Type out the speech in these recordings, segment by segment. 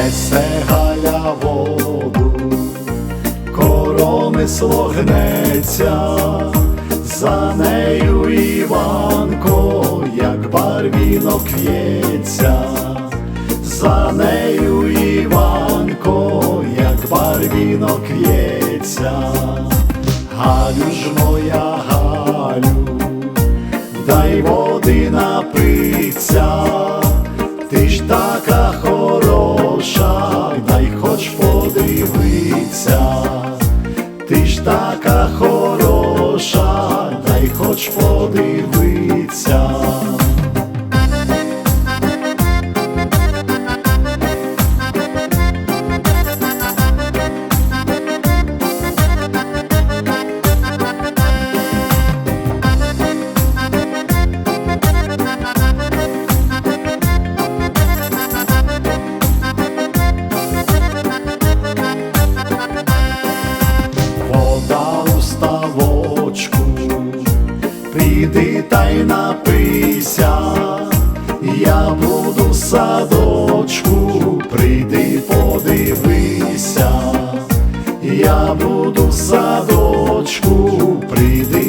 несе галя воду, коромисло слогнеться, за нею Іванко, як барвінок в'ється, за нею Іванко, як барвінок в'ється, галю ж моя галю, дай води напиться, ти ж така. хоча хороша, дай хоч подивиться, ти ж така хороша, дай хоч подивиться. Піди та й напийся, я буду в садочку, прийди подивися, я буду в садочку, прийди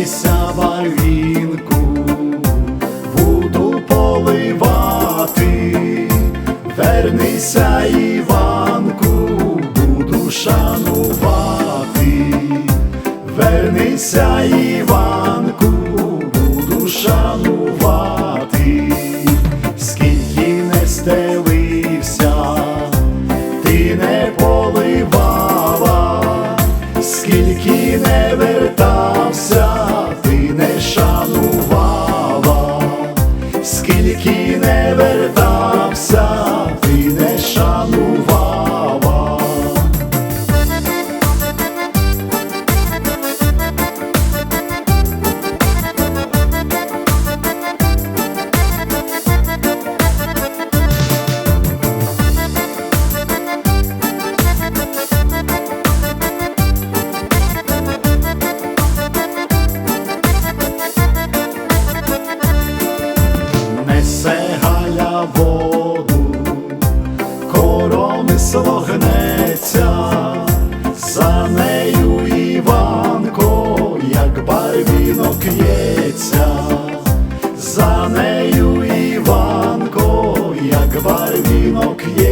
Стелися барвінку, буду поливати, вернися, Іванку, буду шанувати, вернися, Іванку, буду шанувати, скільки не стелився, ти не поливала. Скільки не гнеться, за нею Іванко, як барвінок ється, за нею Іванко, як барвінок є.